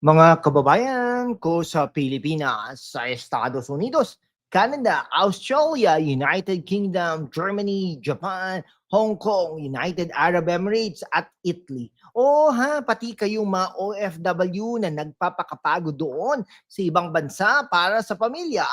Mga kababayan ko sa Pilipinas, sa Estados Unidos, Canada, Australia, United Kingdom, Germany, Japan, Hong Kong, United Arab Emirates at Italy. O ha, pati kayong mga OFW na nagpapakapagod doon sa ibang bansa para sa pamilya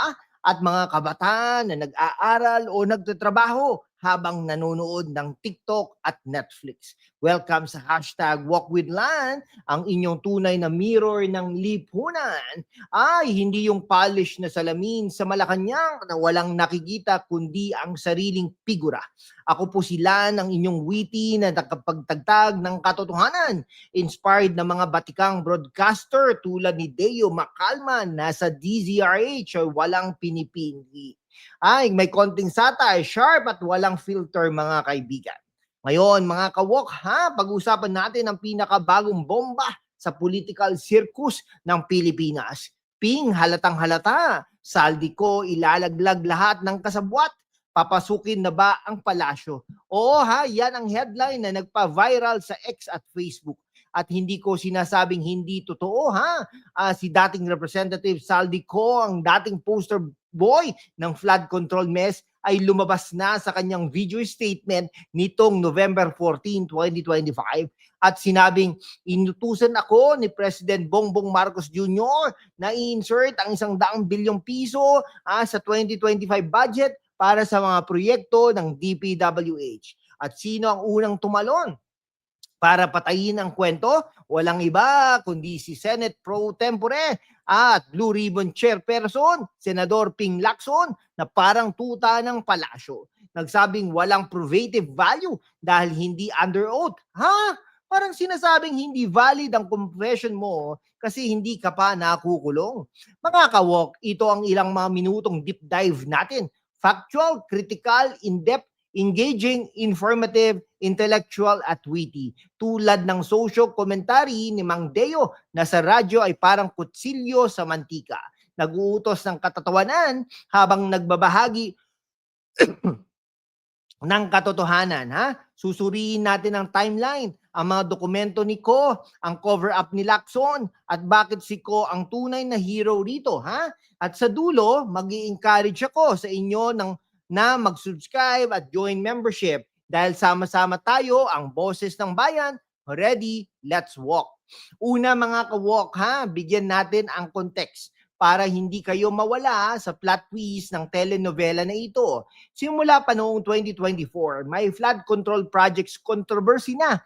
at mga kabataan na nag-aaral o nagtatrabaho habang nanonood ng TikTok at Netflix. Welcome sa hashtag Walk with Lan, ang inyong tunay na mirror ng lipunan. Ay, hindi yung polish na salamin sa Malacanang na walang nakikita kundi ang sariling figura. Ako po si Lan, ang inyong witty na nakapagtagtag ng katotohanan. Inspired na mga batikang broadcaster tulad ni Deo Macalman na sa DZRH ay walang pinipili. Ay, may konting satire, sharp at walang filter mga kaibigan. Ngayon, mga kawok, ha, pag-usapan natin ang pinakabagong bomba sa political circus ng Pilipinas. Ping halatang halata, saldi ko ilalaglag lahat ng kasabwat. Papasukin na ba ang palasyo? Oo ha, yan ang headline na nagpa-viral sa X at Facebook. At hindi ko sinasabing hindi totoo ha. Ah, si dating Representative Saldi ko, ang dating poster boy ng flood control mess ay lumabas na sa kanyang video statement nitong November 14, 2025 at sinabing inutusan ako ni President Bongbong Marcos Jr. na i-insert ang isang daang bilyong piso ah, sa 2025 budget para sa mga proyekto ng DPWH. At sino ang unang tumalon? Para patayin ang kwento, walang iba kundi si Senate Pro Tempore at Blue Ribbon Chairperson, Senador Ping Lacson, na parang tuta ng palasyo. Nagsabing walang probative value dahil hindi under oath. Ha? Parang sinasabing hindi valid ang confession mo kasi hindi ka pa nakukulong. Mga kawok, ito ang ilang mga minutong deep dive natin. Factual, critical, in-depth, engaging, informative, intellectual at witty. Tulad ng social commentary ni Mang Deo na sa radyo ay parang kutsilyo sa mantika. Naguutos ng katatawanan habang nagbabahagi ng katotohanan. Ha? Susuriin natin ang timeline, ang mga dokumento ni Ko, ang cover-up ni Lacson, at bakit si Ko ang tunay na hero rito. Ha? At sa dulo, mag encourage ako sa inyo ng, na mag-subscribe at join membership dahil sama-sama tayo ang boses ng bayan. Ready? Let's walk. Una mga ka-walk ha, bigyan natin ang context para hindi kayo mawala sa plot twist ng telenovela na ito. Simula pa noong 2024, may flood control projects controversy na.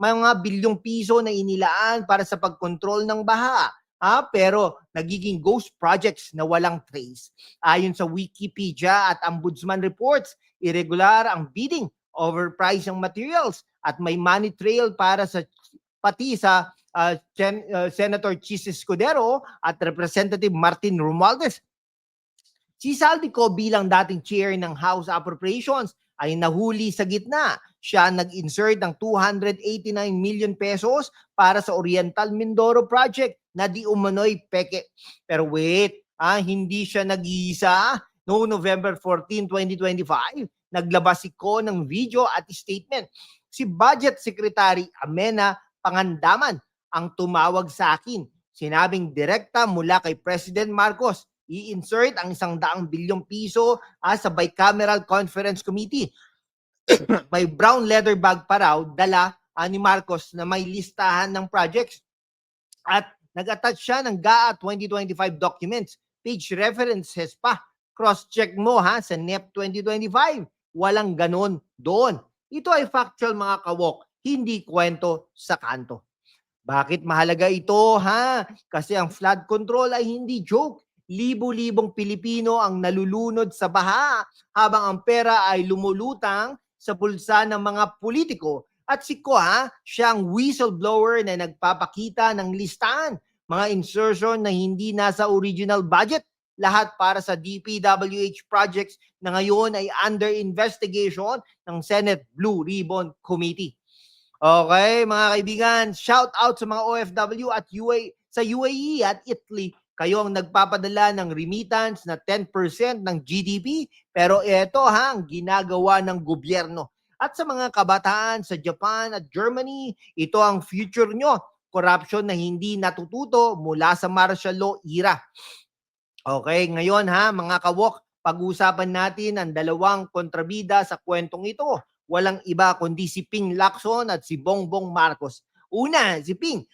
Mga bilyong piso na inilaan para sa pagkontrol ng baha. Ah, pero nagiging ghost projects na walang trace. Ayon sa Wikipedia at Ombudsman reports, irregular ang bidding, overpriced ang materials, at may money trail para sa pati sa uh, Gen, uh, Senator Chis Escudero at Representative Martin Romualdez. Si Saldico bilang dating chair ng House Appropriations ay nahuli sa gitna. Siya nag-insert ng 289 million pesos para sa Oriental Mindoro Project na di umano'y peke. Pero wait, ah, hindi siya nag-iisa. No November 14, 2025, naglabas si Ko ng video at statement. Si Budget Secretary Amena Pangandaman ang tumawag sa akin. Sinabing direkta mula kay President Marcos, i-insert ang isang daang bilyong piso ah, sa bicameral conference committee. may brown leather bag pa raw dala ah, ni Marcos na may listahan ng projects. At nag-attach siya ng GAA 2025 documents. Page references pa. Cross-check mo ha sa NEP 2025. Walang ganon doon. Ito ay factual mga kawok, hindi kwento sa kanto. Bakit mahalaga ito ha? Kasi ang flood control ay hindi joke. Libo-libong Pilipino ang nalulunod sa baha habang ang pera ay lumulutang sa bulsa ng mga politiko. At si Kwa, siyang whistleblower na nagpapakita ng listahan, mga insertion na hindi nasa original budget, lahat para sa DPWH projects na ngayon ay under investigation ng Senate Blue Ribbon Committee. Okay, mga kaibigan, shout out sa mga OFW at UA, sa UAE at Italy. Kayo ang nagpapadala ng remittance na 10% ng GDP, pero ito ha, ang ginagawa ng gobyerno. At sa mga kabataan sa Japan at Germany, ito ang future nyo. corruption na hindi natututo mula sa martial law era. Okay, ngayon ha, mga kawok, pag-uusapan natin ang dalawang kontrabida sa kwentong ito. Walang iba kundi si Ping Lacson at si Bongbong Marcos. Una, si Ping,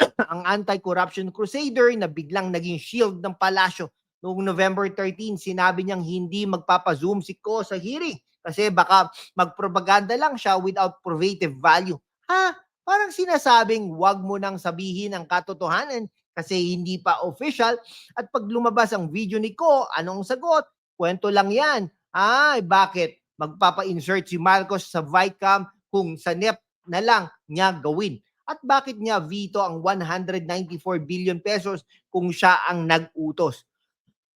ang anti-corruption crusader na biglang naging shield ng palasyo. Noong November 13, sinabi niyang hindi magpapazoom si Ko sa hearing kasi baka magpropaganda lang siya without probative value. Ha? Parang sinasabing wag mo nang sabihin ang katotohanan kasi hindi pa official at pag lumabas ang video ni Ko, anong sagot? Kwento lang yan. Ay, bakit? Magpapa-insert si Marcos sa Vicam kung sa NEP na lang niya gawin. At bakit niya veto ang 194 billion pesos kung siya ang nag-utos?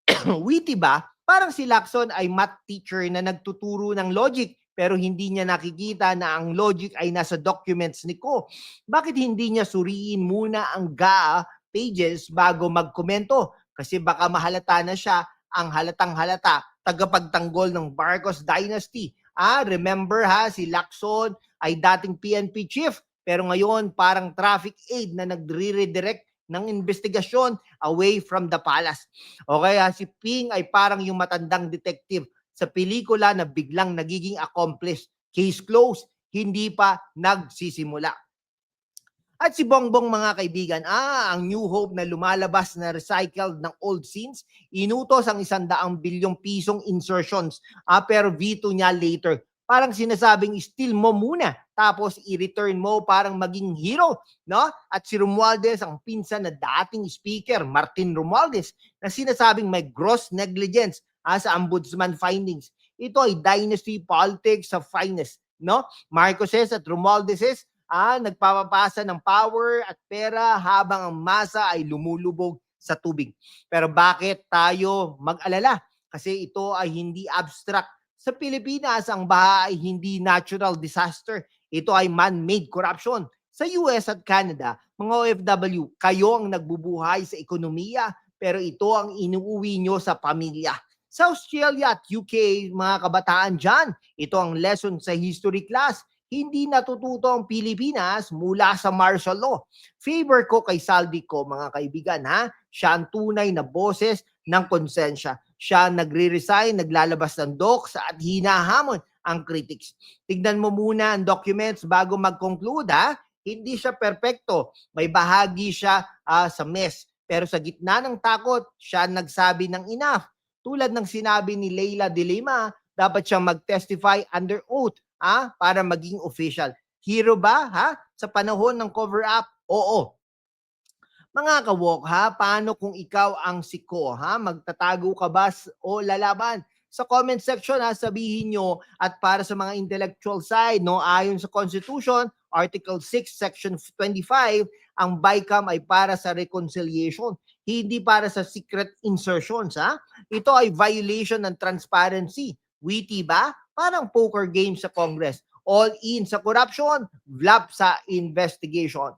Witty ba? Parang si Lacson ay math teacher na nagtuturo ng logic pero hindi niya nakikita na ang logic ay nasa documents ni Ko. Bakit hindi niya suriin muna ang GA pages bago magkomento? Kasi baka mahalata na siya ang halatang halata tagapagtanggol ng Marcos Dynasty. Ah, remember ha, si Lacson ay dating PNP chief pero ngayon parang traffic aid na nagre-redirect ng investigasyon away from the palace. Okay, ha, si Ping ay parang yung matandang detective sa pelikula na biglang nagiging accomplice. Case closed, hindi pa nagsisimula. At si Bongbong mga kaibigan, ah, ang New Hope na lumalabas na recycled ng old scenes, inutos ang isandaang bilyong pisong insertions, ah, pero veto niya later. Parang sinasabing steal mo muna, tapos i-return mo parang maging hero, no? At si Romualdez, ang pinsan na dating speaker, Martin Romualdez, na sinasabing may gross negligence ah, sa ombudsman findings. Ito ay dynasty politics sa finest, no? Marcoses at Romualdezes ah, nagpapapasa ng power at pera habang ang masa ay lumulubog sa tubig. Pero bakit tayo mag-alala? Kasi ito ay hindi abstract. Sa Pilipinas, ang baha ay hindi natural disaster. Ito ay man-made corruption. Sa US at Canada, mga OFW, kayo ang nagbubuhay sa ekonomiya, pero ito ang inuuwi nyo sa pamilya. Sa Australia at UK, mga kabataan dyan, ito ang lesson sa history class hindi natututo ang Pilipinas mula sa martial law. Favor ko kay Saldico, mga kaibigan, ha? Siya ang tunay na boses ng konsensya. Siya nagre-resign, naglalabas ng docs at hinahamon ang critics. Tignan mo muna ang documents bago mag-conclude, ha? Hindi siya perpekto. May bahagi siya uh, sa mess. Pero sa gitna ng takot, siya nagsabi ng enough. Tulad ng sinabi ni Leila de Lima, dapat siyang mag-testify under oath ah, para maging official. Hero ba ha? Sa panahon ng cover up? Oo. Mga kawok ha, paano kung ikaw ang siko ha? Magtatago ka ba o lalaban? Sa comment section ha, sabihin nyo at para sa mga intellectual side, no, ayon sa Constitution, Article 6, Section 25, ang BICAM ay para sa reconciliation, hindi para sa secret insertions. Ha? Ito ay violation ng transparency. Witty ba? Parang poker game sa Congress. All in sa corruption, vlap sa investigation.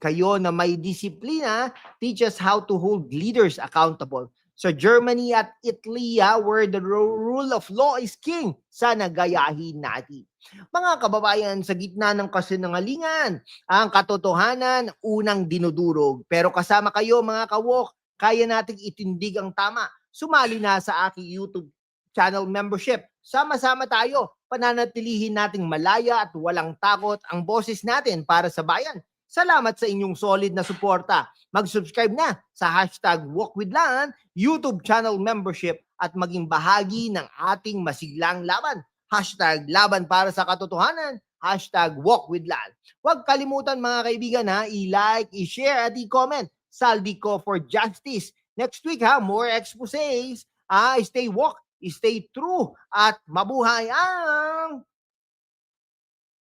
Kayo na may disiplina teaches how to hold leaders accountable. Sa Germany at Italy, ah, where the rule of law is king, sana gayahin natin. Mga kababayan, sa gitna ng kasinungalingan, ang katotohanan unang dinudurog. Pero kasama kayo mga kawok, kaya nating itindig ang tama sumali na sa aking YouTube channel membership. Sama-sama tayo, pananatilihin nating malaya at walang takot ang boses natin para sa bayan. Salamat sa inyong solid na suporta. Mag-subscribe na sa hashtag WalkWithLan, YouTube channel membership at maging bahagi ng ating masiglang laban. Hashtag laban para sa katotohanan, hashtag walkwithlan. Huwag kalimutan mga kaibigan ha, i-like, i-share at i-comment. Saldi ko for justice Next week ha, more exposés. Ah, stay walk, stay true at mabuhay ang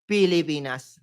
Pilipinas.